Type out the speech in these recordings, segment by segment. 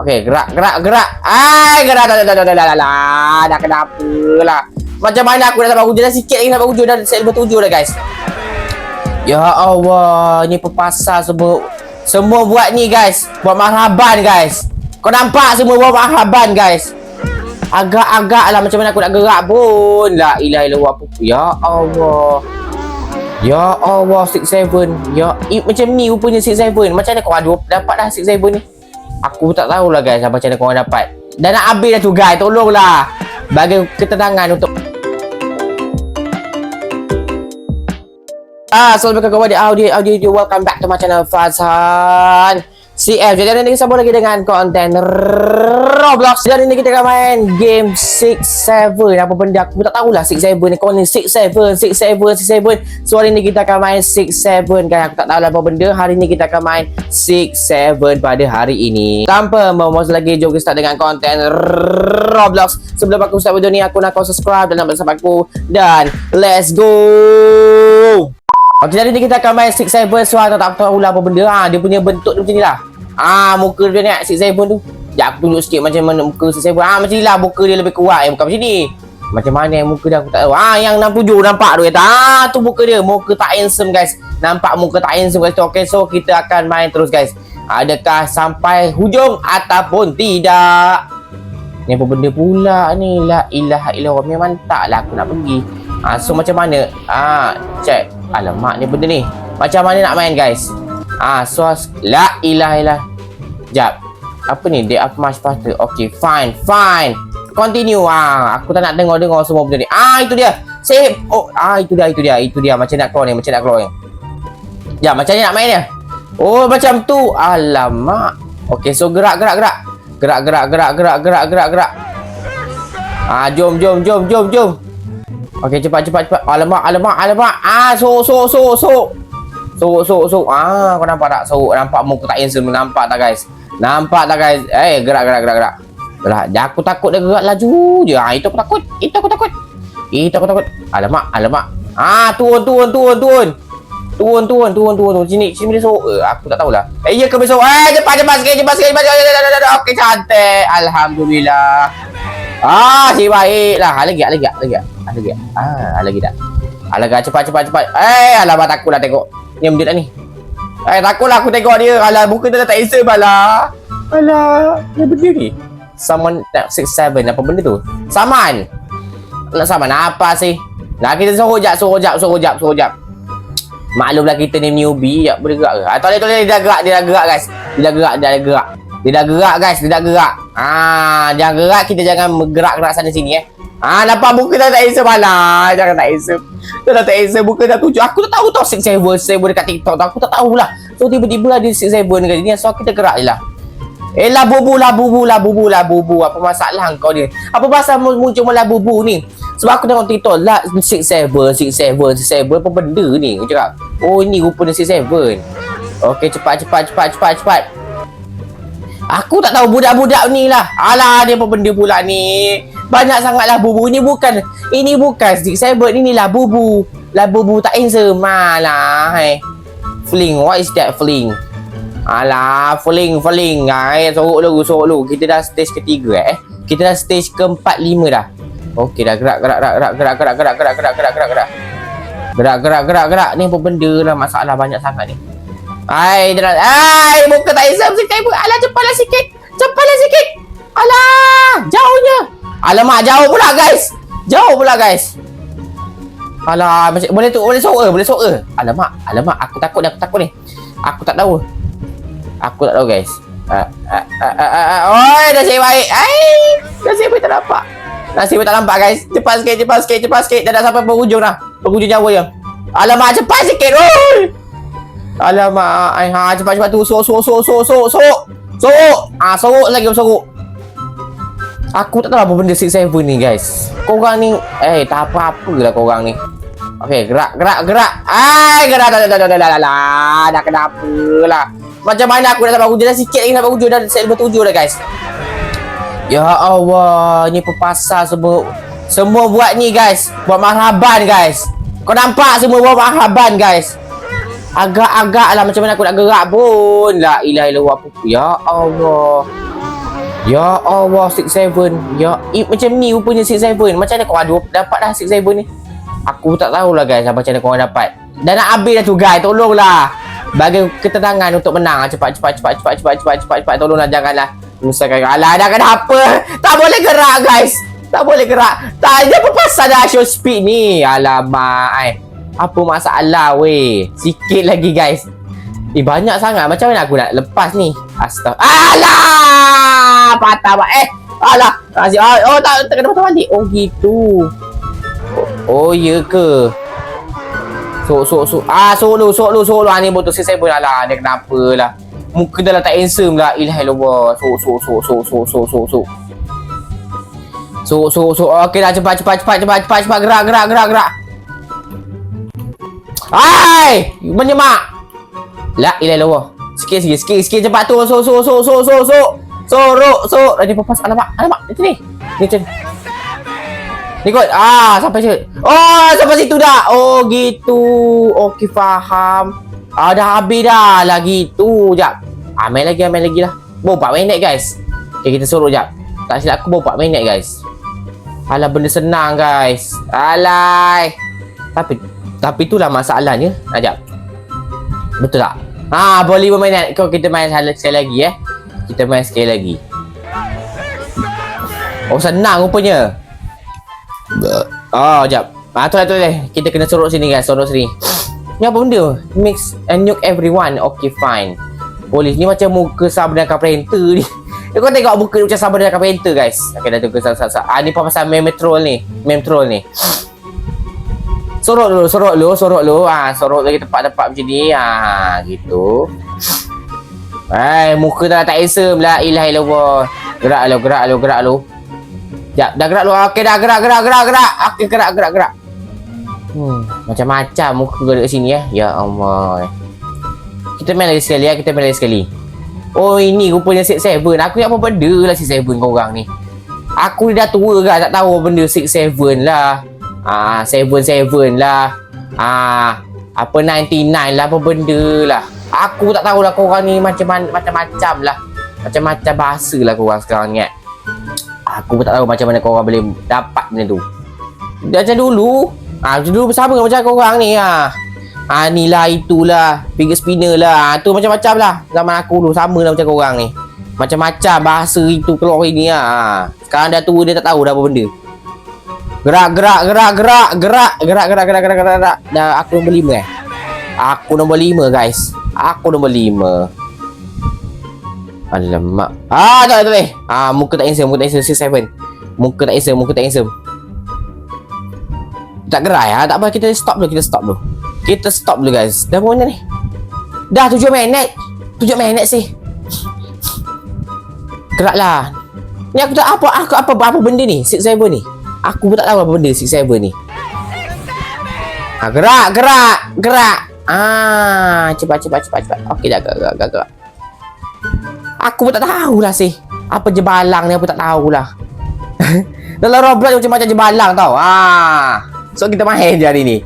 Okey, gerak, gerak, gerak. Ai, gerak, dah, dah, dah, dah, dah, dah, dah, dah, kenapa lah. Macam mana aku dah sampai hujung dah sikit lagi sampai hujung dah set level tujuh dah guys. Ya Allah, ni pepasar semua. Semua buat ni guys. Buat marhaban guys. Kau nampak semua buat marhaban guys. Agak-agak lah macam mana aku nak gerak pun. La ilaha illallah apa. Ya Allah. Ya Allah 67 Ya eh, Macam ni rupanya 67 Macam mana kau dapat dah 67 ni Aku tak tahulah guys Macam mana korang dapat. Dah nak habis dah tu guys Tolonglah. Bagi ketenangan untuk Ah, Assalamualaikum audio audio audio welcome back to my channel Fazhan CF Jadi hari ni kita sambung lagi dengan konten Roblox. Jadi hari ni kita akan main game 6-7 Apa benda aku tak tahulah. 6-7 ni Kau ni 6-7 6-7 6-7 So hari ni kita akan main 6-7 kan Aku tak tahulah apa benda. Hari ni kita akan main 6-7 pada hari ini. Tanpa memuas lagi Jom kita start dengan konten Roblox. Sebelum aku start video ni Aku nak kau subscribe Dan nak bersama aku. Dan let's go! Okey, jadi kita akan main 6-7 So, tak tahu lah apa benda. Ha, Dia punya bentuk dia macam ni lah Ah, muka dia ni 6-7 tu. Sekejap aku tunjuk sikit macam mana muka 6-7 Ah, macam ni lah muka dia lebih kuat. Eh, Bukan macam ni. Macam mana yang muka dia aku tak tahu. Ah, yang 67 nampak tu kata. Ah, tu muka dia. Muka tak handsome guys. Nampak muka tak handsome guys. Okay, so kita akan main terus guys. Adakah sampai hujung ataupun tidak? Ni apa benda pula ni? La ilaha illallah. Memang tak lah aku nak pergi. Ah, so macam mana? Ah, check. Alamak ni benda ni. Macam mana nak main guys? Ah, so la ilaha illallah. Jap. Apa ni? Dia up march faster. Okay, fine, fine. Continue ah. Aku tak nak dengar-dengar semua benda ni. Ah, itu dia. Save. Oh, ah itu dia, itu dia, itu dia. Macam nak keluar ni, macam nak keluar ni. Jap, macam ni nak main dia. Oh, macam tu. Alamak. Okay, so gerak, gerak, gerak. Gerak, gerak, gerak, gerak, gerak, gerak, gerak. Ah, jom, jom, jom, jom, jom. Okey cepat cepat cepat. Alamak alamak alamak. Ah so so so so. So so so. Ah kau nampak tak? So nampak muka tak handsome nampak tak guys? Nampak tak guys? Eh gerak gerak gerak gerak. Gerak. Ya, aku takut dia gerak laju je. Ah itu aku takut. Itu aku takut. Itu aku takut. Alamak alamak. Ah turun turun turun turun. Turun turun turun turun turun sini sini so uh, aku tak tahulah. Eh ya ke besok. Eh cepat cepat sikit cepat sikit cepat. Okey cantik. Alhamdulillah. Ah si baiklah. Lagi lagi lagi. Ada lagi? Ah, lagi tak? Ah, lagi cepat cepat cepat. Eh, alamak takutlah tengok. Ni benda ni. Eh, takutlah aku tengok dia. Alah, muka dia dah tak handsome alah. Alah, ni benda ni. Someone nak 6-7 apa benda tu? Saman. Nak saman apa sih? Nah, kita suruh jap, suruh jap, suruh jap, suruh jap. Maklumlah kita ni newbie, ya boleh gerak ke? Tak boleh, tak boleh, dia dah gerak, dia dah gerak guys. Dia dah gerak, dia dah gerak. Dia dah gerak guys, dia dah gerak. Ah, jangan gerak, kita jangan bergerak-gerak sana sini eh. Ah nampak muka dah tak handsome malah. Jangan tak handsome. Dah tak handsome muka dah tujuh. Aku tak tahu tau 67 7 dekat TikTok tau. Aku tak tahulah. So tiba-tiba ada 67 dekat sini. So kita gerak je lah. Eh lah bubu lah bubu lah bubu lah bubu. Apa masalah kau ni? Apa pasal muncul malah bubu ni? Sebab aku tengok TikTok lah 67 67 67 apa benda ni? Aku cakap. Oh ni rupanya 67. Okey cepat cepat cepat cepat cepat. Aku tak tahu budak-budak ni lah. Alah dia apa benda pula ni? Banyak sangatlah bubu Ini bukan Ini bukan stick cyber Ini lah bubu Lah bubu tak handsome Malah eh. Fling What is that fling Alah Fling Fling eh. Sorok dulu Sorok dulu Kita dah stage ketiga eh Kita dah stage keempat lima dah Okey dah gerak gerak gerak gerak gerak gerak gerak gerak gerak gerak gerak gerak gerak gerak gerak gerak ni apa benda lah masalah banyak sangat ni Ai dia dah ai muka tak handsome sikit alah cepatlah sikit cepatlah sikit alah jauhnya Alamak jauh pula guys. Jauh pula guys. Alah macam boleh tu boleh suara boleh suara. Alamak alamak aku takut dah aku takut ni. Aku tak tahu. Aku tak tahu guys. Uh, uh, uh, uh, uh, oi dah baik. Ai nasib baik tak nampak. Nasib baik tak nampak guys. Cepat sikit cepat sikit cepat sikit dah dah sampai penghujung dah. Penghujung Jawa je. Alamak cepat sikit oi. Alamak ai ha cepat cepat tu so so so so so so. So, ah sorok lagi sorok. Aku tak tahu apa benda 67 ni guys. Korang ni Eh tak apa-apa lah korang ni. Okay gerak gerak gerak. Ai gerak dah dah dah dah dah dah dah Dah kenapa lah Macam mana aku dah sampai hujung? Dah sikit lagi sampai hujung. Dah level 7 dah guys. Ya Allah Ni pepasar semua. Semua buat ni guys. Buat marhaban guys. Kau nampak semua buat marhaban guys. Agak-agak lah macam mana aku nak gerak pun. La ilaha illallah Ya Allah Ya Allah 67 Ya eh, Macam ni rupanya 67 Macam mana korang dapat dah 67 ni? Aku tak tahulah guys Macam mana korang dapat. Dah nak habis dah tu guys Tolonglah. Bagi ketenangan untuk menang. Cepat cepat cepat cepat cepat cepat cepat cepat. Tolonglah janganlah. Menyusahkan Alah dah kenapa Tak boleh gerak guys. Tak boleh gerak. Tak ada apa pasal dah show speed ni. Alamak ay. Apa masalah weh? Sikit lagi guys. Eh banyak sangat. Macam mana aku nak lepas ni? Astaga Alah Patah bak Eh Alah. Asyik Oh tak, tak kena patah balik. Oh gitu. Oh, oh ya ke? Sok sok sok. Ah sok lu sok lu sok lu. Ah, Ni botol saya pun Alah. Dia kenapa lah? Muka dah lah tak handsome lah. Ilahilallah Sok sok sok sok sok sok sok sok. Sok sok sok. Okey dah cepat cepat cepat cepat cepat cepat. Gerak gerak gerak gerak. Hai! Menyemak. La ilaha Sikit sikit sikit sikit. Cepat tu. So so so so so so. Sorok so. Dah ni papas alamak alamak. Ni ni. Ni macam Ni kot. Ah sampai sini. Oh sampai situ dah. Oh gitu. Okey faham. Ah dah habis dah lah gitu. Jap. Ah main lagi main lagi lah. Bawa 4 minit guys. Okay kita suruh jap. Tak silap aku bawa 4 minit guys. Alah benda senang guys. Alai. Tapi tapi itulah masalahnya. Ajak. Betul tak? Ha, boleh 5 minit. Kau kita main sekali lagi eh. Kita main sekali lagi. Oh, senang rupanya. Oh, jap. Ah, tu lah tu lah. Kita kena sorok sini guys, sorok sini. Ni apa benda? Mix and nuke everyone. Okay, fine. Polis ni macam muka sabar dengan carpenter ni. Kau tengok muka macam sabar carpenter guys. Okay, dah tunggu sat-sat. Ah, ni pasal meme troll ni. Meme troll ni. Sorok dulu, sorok dulu, sorok dulu. Ah, sorok lagi tempat-tempat macam ni. Ah, gitu. Eh, muka dah tak handsome lah. Ilah ilah Gerak lu, gerak lu, gerak lu. Jap, dah gerak lu. Okey, dah gerak, gerak, gerak, gerak. Okey, gerak, gerak, gerak. Hmm, macam-macam muka kau dekat sini ya. Ya Allah. Kita main lagi sekali ya, kita main lagi sekali. Oh, ini rupanya Six Seven. Aku ingat apa benda lah Six Seven kau orang ni. Aku ni dah tua kan, tak tahu benda Six Seven lah. Ah, seven seven lah. Ah, apa 99 lah apa benda lah. Aku tak tahu lah korang ni macam macam-macam lah. Macam-macam bahasa lah korang sekarang ni. Eh. Aku pun tak tahu macam mana korang boleh dapat benda tu. Macam dulu. Ah, macam dulu bersama macam korang ni ah. Ah, ni lah itulah. Finger spinner lah. Ah, tu macam-macam lah. Zaman aku dulu sama lah macam korang ni. Macam-macam bahasa itu keluar ini lah. Ah. Sekarang dah tua dia tak tahu dah apa benda. Gerak, gerak, gerak, gerak, gerak, gerak, gerak, gerak, gerak, gerak, gerak. Dah aku nombor lima eh. Aku nombor lima guys. Aku nombor lima. Alamak. Ah, tak tak tak. Ah, muka tak handsome, muka tak handsome, six seven. Muka tak handsome, muka tak handsome. Tak gerak ya? Tak apa, kita stop dulu, kita stop dulu. Kita stop dulu guys. Dah berapa ni? Dah tujuh minit. Tujuh minit sih. Geraklah. Ni aku tak apa, aku apa, apa, apa benda ni? Six seven ni. Aku pun tak tahu apa benda 67 ni. Ha, gerak, gerak, gerak. Ah, cepat, cepat, cepat, cepat. Okey dah, gerak, gerak, gerak. Aku pun tak tahu lah sih. Apa jebalang ni, aku tak tahu lah. Dalam Roblox macam-macam jebalang tau. Ah. So, kita main je hari ni.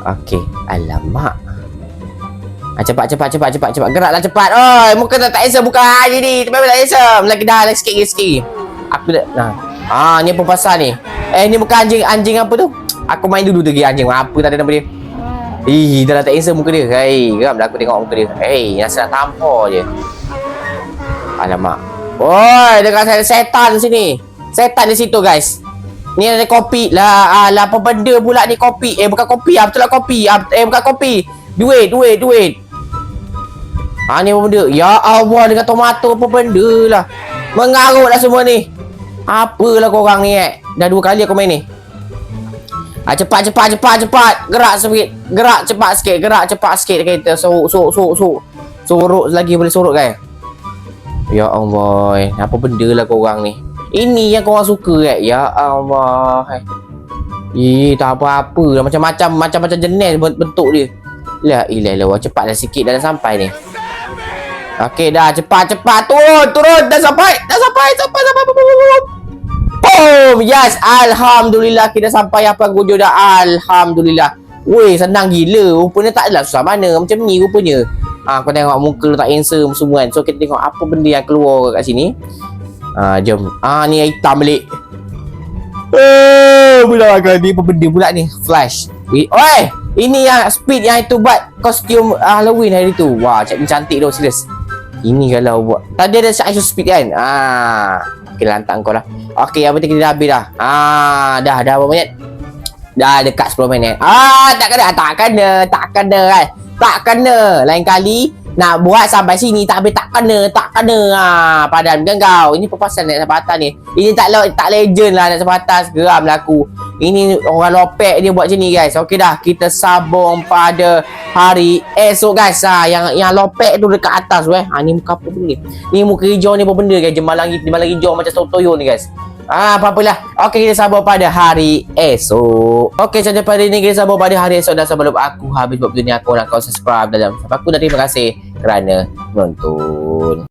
Okey, alamak. Ah, cepat, cepat, cepat, cepat, cepat. Geraklah cepat. Oi, muka tak tak handsome buka hari ni. Tapi tak handsome. Lagi dah, lagi sikit, lagi sikit. Aku dah, nah. Ah, ni apa pasal ni? Eh, ni bukan anjing anjing apa tu? Aku main dulu tu anjing apa tadi nama dia? Ih, dah tak handsome muka dia. Hei, geram dah aku tengok muka dia. Hei, rasa nak tampar je. Alamak. Oi, dekat setan sini. Setan di situ, guys. Ni ada kopi lah. Alah, apa benda pula ni kopi? Eh, bukan kopi. Ah, betul lah kopi. Ah, eh, bukan kopi. Duit, duit, duit. Ah, ni apa benda? Ya Allah, dengan tomato apa benda lah. Mengarut lah semua ni. Apalah korang ni eh Dah dua kali aku main ni ah, Cepat cepat cepat cepat. Gerak sikit. Gerak cepat sikit. Gerak cepat sikit kereta. Sorok sorok sorok sorok. Sorok lagi boleh sorok kan Ya Allah eh. Apa benda lah korang ni? Ini yang korang suka eh. Ya Allah eh. Tak apa-apa lah. Macam-macam Macam-macam jenis bentuk dia. La ilah ilah Cepat dah sikit Dah, dah sampai ni. Okey dah. Cepat cepat. Turun turun. Dah sampai dah sampai sampai sampai, sampai, sampai, sampai. Boom! Yes! Alhamdulillah kita sampai apa gujo dah. Alhamdulillah. Weh, senang gila. Rupanya tak adalah susah mana. Macam ni rupanya. Ha, kau tengok muka lu tak handsome semua kan. So, kita tengok apa benda yang keluar kat sini. Ah, jom. Ah, ni hitam balik. Eh, pula agak ni apa benda pula ni? Flash. Eh, Oi, ini yang speed yang itu buat kostum ah, Halloween hari tu. Wah, cantik cantik tu serius. Ini kalau buat. Tadi ada Shadow Speed kan? Ah. Okey, lantak kau lah. Okey, penting kita dah habis dah. Ah, dah dah berapa minit? Dah dekat 10 minit. Ah, tak kena, tak kena, tak kena kan. Tak kena. Lain kali nak buat sampai sini tak habis tak kena, tak kena. Ah, padan kan kau. Ini perpasan nak sampai atas ni. Ini tak tak legend lah nak sampai atas. Geram lah aku. Ini orang lopek dia buat macam ni guys. Okey dah, kita sambung pada hari esok guys. Ah, yang yang lopek tu dekat atas weh. Ah, ni muka apa ni? Ni muka hijau ni apa benda guys? Jemalang hijau macam sotoyo ni guys. Ah, apa-apalah. Okey, kita sambung pada hari esok. Okey, sampai pada ini kita sambung pada hari esok dan sebelum aku habis buat video ni aku nak kau subscribe dalam aku dan terima kasih kerana menonton.